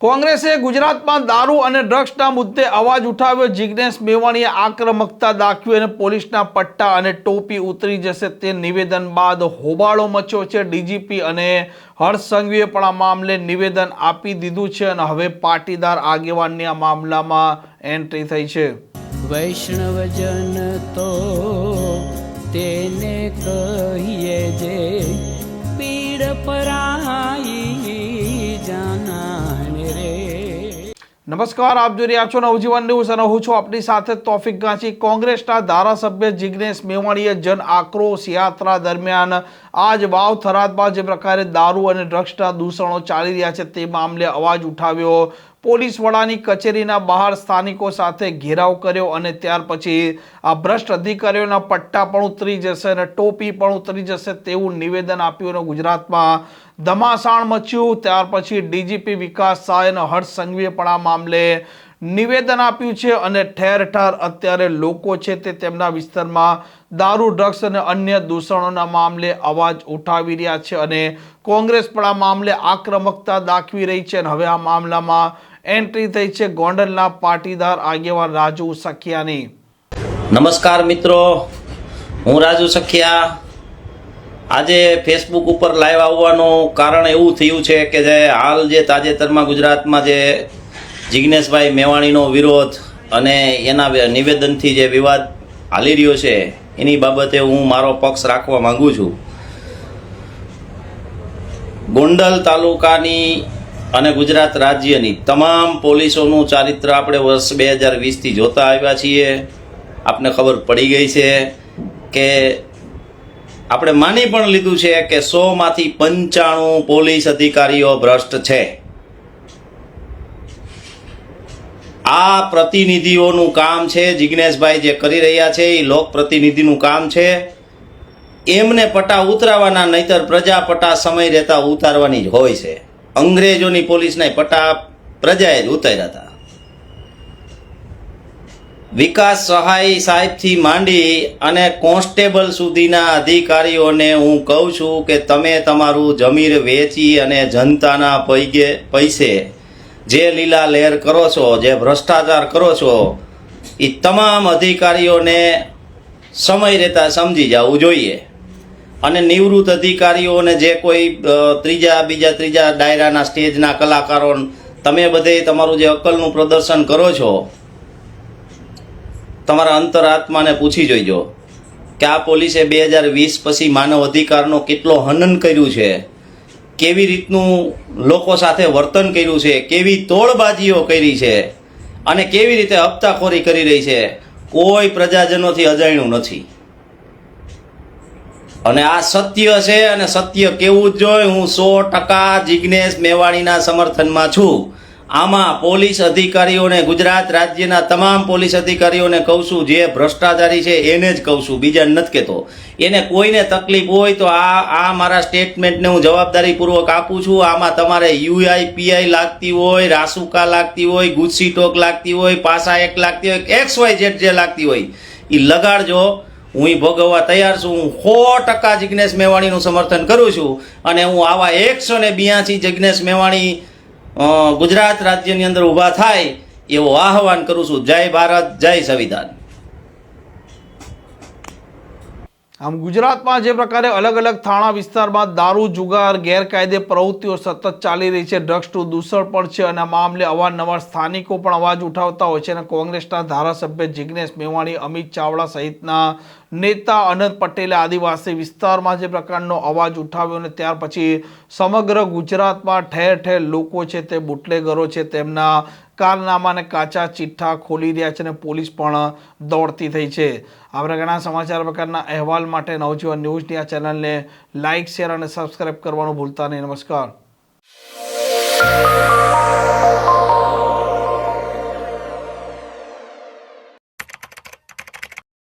કોંગ્રેસે ગુજરાતમાં દારૂ અને ડ્રગ્સના મુદ્દે અવાજ ઉઠાવ્યો. જિજ્ઞેશ મેવાણીએ આક્રમકતા દાખવી અને પોલીસના પટ્ટા અને ટોપી ઉતરી જશે તે નિવેદન બાદ હોબાળો મચ્યો છે. ડીજીપી અને હર્ષ સંઘવીએ પણ આ મામલે નિવેદન આપી દીધું છે અને હવે પાટીદાર આગેવાનની આ મામલામાં એન્ટ્રી થઈ છે. વૈષ્ણવજન તો તેને કહીએ જે પીડ પરાઈ નમસ્કાર, આપ જોઈ રહ્યા છો નવજીવન ન્યૂઝ અને હું છું આપની સાથે તોફિક ગાંચી. કોંગ્રેસના ધારાસભ્ય જિગ્નેશ મેવાણીએ જન આક્રોશ યાત્રા દરમિયાન આજ વાવ થરાદમાં જે પ્રકારે દારૂ અને ડ્રગ્સના દૂષણો ચાલી રહ્યા છે તે મામલે અવાજ ઉઠાવ્યો. પોલીસ વડાની કચેરીના બહાર સ્થાનિકો સાથે ઘેરાવ કર્યો અને ત્યાર પછી આ ભ્રષ્ટ અધિકારીઓના પટ્ટા પણ ઉતરી જશે અને ટોપી પણ ઉતરી જશે તેવું નિવેદન આપ્યું અને ગુજરાતમાં ધમાસાણ મચ્યું. ત્યાર પછી ડીજીપી વિકાસ સહાય અને હર્ષ સંઘવીએ પણ આ મામલે નિવેદન આપ્યું છે અને ઠેર ઠેર અત્યારે લોકો છે તે તેમના વિસ્તારમાં દારૂ, ડ્રગ્સ અને અન્ય દૂષણોના મામલે અવાજ ઉઠાવી રહ્યા છે અને કોંગ્રેસ પણ આ મામલે આક્રમકતા દાખવી રહી છે અને હવે આ મામલામાં એન્ટ્રી થઈ છે ગોંડલના પાટીદાર આગેવાન રાજુ સખિયાની. નમસ્કાર મિત્રો, હું રાજુ સખિયા. આજે ફેસબુક ઉપર લાઈવ આવવાનું કારણ એવું થયું છે કે જે હાલ જે તાજેતરમાં ગુજરાતમાં જે જિજ્ઞેશભાઈ મેવાણીનો વિરોધ અને એના નિવેદનથી જે વિવાદ હાલી રહ્યો છે, એની બાબતે હું મારો પક્ષ રાખવા માંગુ છું. ગોંડલ તાલુકાની અને ગુજરાત રાજ્યની તમામ પોલીસોનું ચારિત્ર આપણે વર્ષ બે હજાર વીસથી જોતા આવ્યા છીએ. આપને ખબર પડી ગઈ છે કે આપણે માની પણ લીધું છે કે સોમાંથી પંચાણું પોલીસ અધિકારીઓ ભ્રષ્ટ છે. આ પ્રતિનિધિઓનું કામ છે જિજ્ઞેશભાઈ જે કરી રહ્યા છે, એ લોક પ્રતિનિધિનું કામ છે. એમને પટા ઉતરાવાના, નહીતર પ્રજા પટા સમય રહેતા ઉતારવાની જ હોય છે. અંગ્રેજોની પોલીસના પટા પ્રજાએ જ ઉતાર્યા હતા. વિકાસ સહાય સાહેબથી માંડી અને કોન્સ્ટેબલ સુધીના અધિકારીઓને હું કહું છું કે તમે તમારું જમીર વેચી અને જનતાના પૈગે પૈસે જે લીલા લહેર કરો છો, જે ભ્રષ્ટાચાર કરો છો એ તમામ અધિકારીઓને સમય રહેતા સમજી જવું જોઈએ. અને નિવૃત્ત અધિકારીઓને જે કોઈ ત્રીજા, બીજા, ત્રીજા ડાયરાના સ્ટેજના કલાકારો, તમે બધે તમારું જે અક્કલનું પ્રદર્શન કરો છો, તમારા અંતરાત્માને પૂછી જોઈજો કે આ પોલીસે બે હજાર વીસ પછી માનવ અધિકારનો કેટલો હનન કર્યું છે, કેવી રીતનું લોકો સાથે વર્તન કર્યું છે, કેવી તોડબાજીઓ કરી છે, અને કેવી રીતે હપ્તાખોરી કરી રહી છે, કોઈ પ્રજાજનોથી અજાણ્યું નથી. અને આ સત્ય છે અને સત્ય કેવું જ જોઈએ હું સો ટકા જિજ્ઞેશ મેવાણીના સમર્થનમાં છું. આમાં પોલીસ અધિકારીઓને, ગુજરાત રાજ્યના તમામ પોલીસ અધિકારીઓને કહું છું, જે ભ્રષ્ટાચારી છે એને જ કહું છું, બીજાને નથી કહેતો. એને કોઈને તકલીફ હોય તો આ આ મારા સ્ટેટમેન્ટને હું જવાબદારીપૂર્વક આપું છું. આમાં તમારે યુઆઈ પીઆઈ લાગતી હોય, રાસુકા લાગતી હોય ગુસ્સી ટોક લાગતી હોય, પાસા એક લાગતી હોય એક્સ વાય જેડ જે લાગતી હોય એ લગાડજો. હું ભોગવવા તૈયાર છું. હું સો ટકા જિજ્ઞેશ મેવાણીનું સમર્થન કરું છું અને હું આવા એકસો ને બ્યાસી જિજ્ઞેશ મેવાણી ગુજરાત રાજ્યની અંદર ઊભા થાય એવું આહવાન કરું છું. જય ભારત, જય સંવિધાન. આમ ગુજરાતમાં જે પ્રકારે અલગ અલગ થાણા વિસ્તારમાં દારૂ, જુગાર, ગેરકાયદે પ્રવૃત્તિઓ સતત ચાલી રહી છે. ડ્રગ્સનું દૂષણ પણ છે અને આ મામલે અવારનવાર સ્થાનિકો પણ અવાજ ઉઠાવતા હોય છે અને કોંગ્રેસના ધારાસભ્ય જિજ્ઞેશ મેવાણી, અમિત ચાવડા સહિતના નેતા અનંત પટેલે આદિવાસી વિસ્તારમાં જે પ્રકારનો અવાજ ઉઠાવ્યો અને ત્યાર પછી સમગ્ર ગુજરાતમાં ઠેર ઠેર લોકો છે તે બુટલેગરો છે તેમના કારનામાને કાચા ચિઠ્ઠા ખોલી રહ્યા છે અને પોલીસ પણ દોડતી થઈ છે. આ પ્રકારના સમાચાર પ્રકારના અહેવાલ માટે નવજીવન ન્યૂઝની આ ચેનલને લાઇક, શેર અને સબસ્ક્રાઇબ કરવાનું ભૂલતા નહીં. નમસ્કાર.